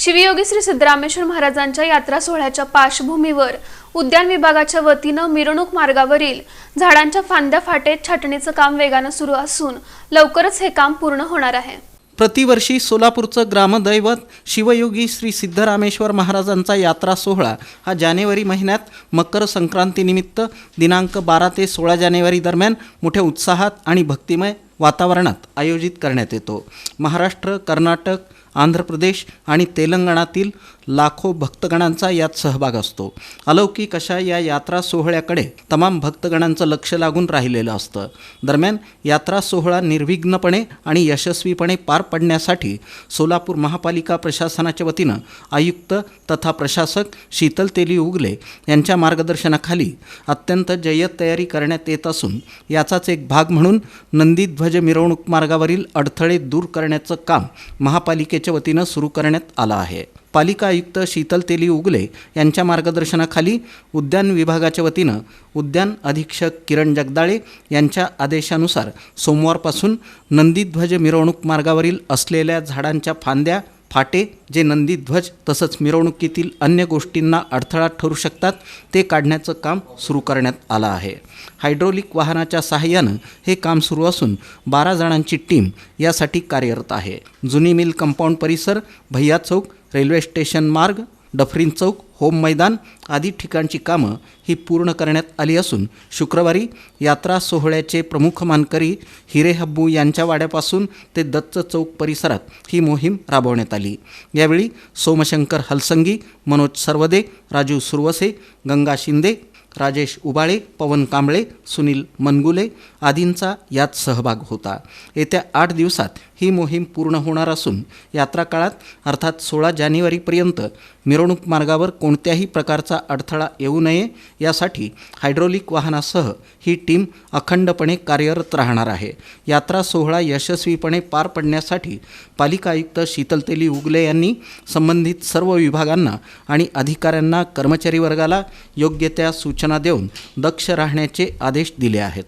शिवयोगी श्री सिद्धरामेश्वर महाराजांच्या यात्रा सोहळ्याच्या पार्श्वभूमीवर उद्यान विभागाच्या वतीनं मिरवणूक मार्गावरील झाडांच्या फांद्या फाटेत छाटणीचं काम वेगानं सुरू असून लवकरच हे काम पूर्ण होणार आहे. प्रतिवर्षी सोलापूरचं ग्रामदैवत शिवयोगी श्री सिद्धरामेश्वर महाराजांचा यात्रा सोहळा हा जानेवारी महिन्यात मकर संक्रांतीनिमित्त दिनांक बारा ते सोळा जानेवारी दरम्यान मोठ्या उत्साहात आणि भक्तिमय वातावरणात आयोजित करण्यात येतो. महाराष्ट्र कर्नाटक आंध्र प्रदेश आणि तेलंगणातील लाखो भक्तगणांचा यात सहभाग असतो. अलौकिक अशा या यात्रा सोहळ्याकडे तमाम भक्तगणांचं लक्ष लागून राहिलेलं असतं. दरम्यान यात्रा सोहळा निर्विघ्नपणे आणि यशस्वीपणे पार पडण्यासाठी सोलापूर महापालिका प्रशासनाच्या वतीनं आयुक्त तथा प्रशासक शीतल तेली उगले यांच्या मार्गदर्शनाखाली अत्यंत जय्यत तयारी करण्यात येत असून याचाच एक भाग म्हणून नंदीध्वज म्हणजे मिरवणूक मार्गावरील अडथळे दूर करण्याचं काम महापालिकेच्या वतीनं सुरू करण्यात आलं आहे. पालिका आयुक्त शीतल तेली उगले यांच्या मार्गदर्शनाखाली उद्यान विभागाच्या वतीनं उद्यान अधीक्षक किरण जगदाळे यांच्या आदेशानुसार सोमवारपासून नंदीध्वज मिरवणूक मार्गावरील असलेल्या झाडांच्या फांद्या फाटे जे नंदीध्वज तसंच मिरवणुकीतील अन्य गोष्टींना अडथळा ठरू शकतात ते काढण्याचं काम सुरू करण्यात आलं आहे. हायड्रोलिक वाहनाच्या सहाय्यानं हे काम सुरू असून बारा जणांची टीम यासाठी कार्यरत आहे. जुनी मिल कंपाऊंड परिसर भैया चौक रेल्वे स्टेशन मार्ग डफरीन चौक होम मैदान आदी ठिकाणची कामं ही पूर्ण करण्यात आली असून शुक्रवारी यात्रा सोहळ्याचे प्रमुख मानकरी हिरे हब्बू यांच्या वाड्यापासून ते दत्त चौक परिसरात ही मोहीम राबवण्यात आली. यावेळी सोमशंकर हलसंगी मनोज सर्वदे राजू सुरवसे गंगा शिंदे राजेश उबाळे पवन कांबळे सुनील मनगुले आदींचा यात सहभाग होता. येत्या आठ दिवसात ही मोहीम पूर्ण होणार असून यात्रा काळात अर्थात सोळा जानेवारीपर्यंत मिरवणूक मार्गावर कोणत्याही प्रकारचा अडथळा येऊ नये यासाठी हायड्रोलिक वाहनासह ही टीम अखंडपणे कार्यरत राहणार आहे. यात्रा सोहळा यशस्वीपणे पार पडण्यासाठी पालिका आयुक्त शीतलतेली उगले यांनी संबंधित सर्व विभागांना आणि अधिकाऱ्यांना कर्मचारी वर्गाला योग्य त्या सूचना देऊन दक्ष राहण्याचे आदेश दिले आहेत.